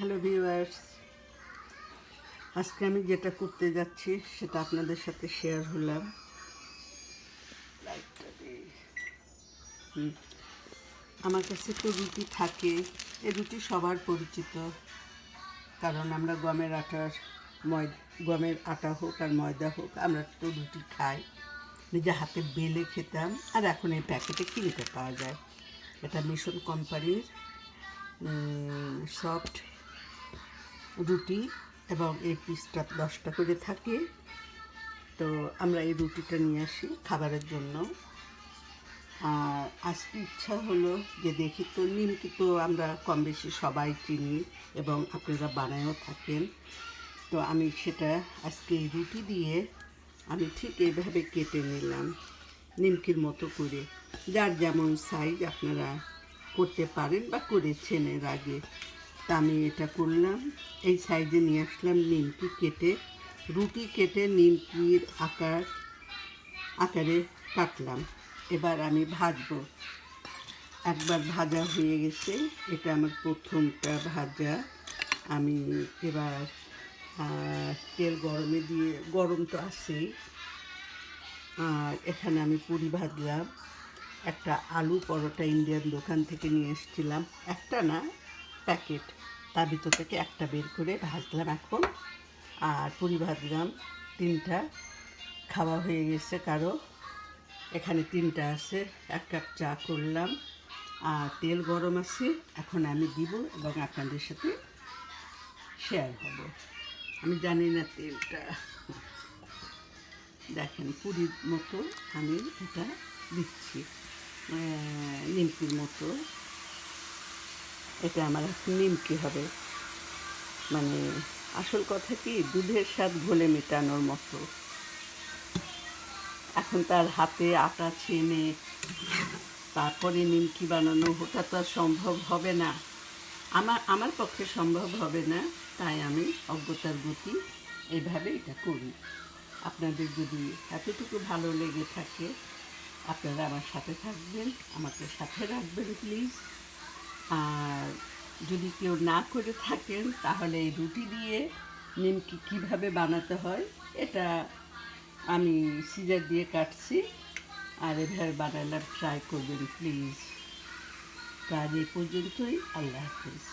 Hello viewers, আজকে আমি যেটা করতে যাচ্ছি সেটা আপনাদের সাথে শেয়ার হলাম। আমার কাছে তো রুটি থাকে এ রুটি সবার পরিচিত। কারণ আমরা গমের আটার ময়, গমের আটা হোক আর ময়দা হোক, আমরা তো রুটি খাই। নিজে হাতে বেলে খেতাম আর এখন এই প্যাকেটে কিনতে পাওয়া যায়। এটা মিশন কোম্পানির সফট রুটি এবং এই পিসটা দশটা করে থাকে। তো আমরা এই রুটিটা নিয়ে আসি খাবারের জন্য। আর আজকে ইচ্ছা হলো যে দেখি তো, নিমকি তো আমরা কম বেশি সবাই চিনি এবং আপনারা বানায়ও থাকেন। তো আমি সেটা আজকে এই রুটি দিয়ে আমি ঠিক এইভাবে কেটে নিলাম নিমকির মতো করে। যার যেমন সাইজ আপনারা করতে পারেন বা করেছেন এর আগে। তা আমি এটা করলাম। এই সাইজে নিয়ে আসলাম নিমকি কেটে। রুটি কেটে নিমকির আকার, আকারে কাটলাম। এবার আমি ভাজবো। একবার ভাজা হয়ে গেছে। এটা আমার প্রথমটা ভাজা। আমি এবার তেল গরমে দিয়ে, গরম তো আছেই। আর এখানে আমি পুরি ভাজলাম। একটা আলু পরোটা ইন্ডিয়ান দোকান থেকে নিয়ে এসেছিলাম। একটা না প্যাকেট। তার ভিতর থেকে একটা বের করে ভাজলাম এখন। আর পুরি ভাজলাম। তিনটা। খাওয়া হয়ে গেছে কারও। এখানে তিনটা আছে। এক কাপ চা করলাম। আর তেল গরম আছে। এখন আমি দিব এবং আপনাদের সাথে শেয়ার হব। আমি জানি না তেলটা। দেখেন, পুরীর মতো আমি এটা দিচ্ছি। নিমকির মতো। এটা আমার নিমকি হবে? মানে আসল কথা কি? দুধের স্বাদ ঘোলে মেটানোর মতো। এখন তার হাতে আটা ছেনে তারপরে নিমকি বানানো? ওটা তো আর সম্ভব হবে না। আমার আমার পক্ষে সম্ভব হবে না, তাই আমি অজ্ঞতার গতি এইভাবে এটা করি। আপনাদের যদি এতটুকু ভালো লেগে থাকে, আপনারা আমার সাথে থাকবেন, আমাকে সাথে রাখবেন, প্লিজ। আর যদি কেউ না করে থাকেন, তাহলে এই রুটি দিয়ে নিমকি কীভাবে বানাতে হয়, এটা আমি সিজার দিয়ে কাটছি। আর এভাবে বানালাম ট্রাই করবেন প্লিজ তো আজ এই পর্যন্তই, আল্লাহ হাফিজ।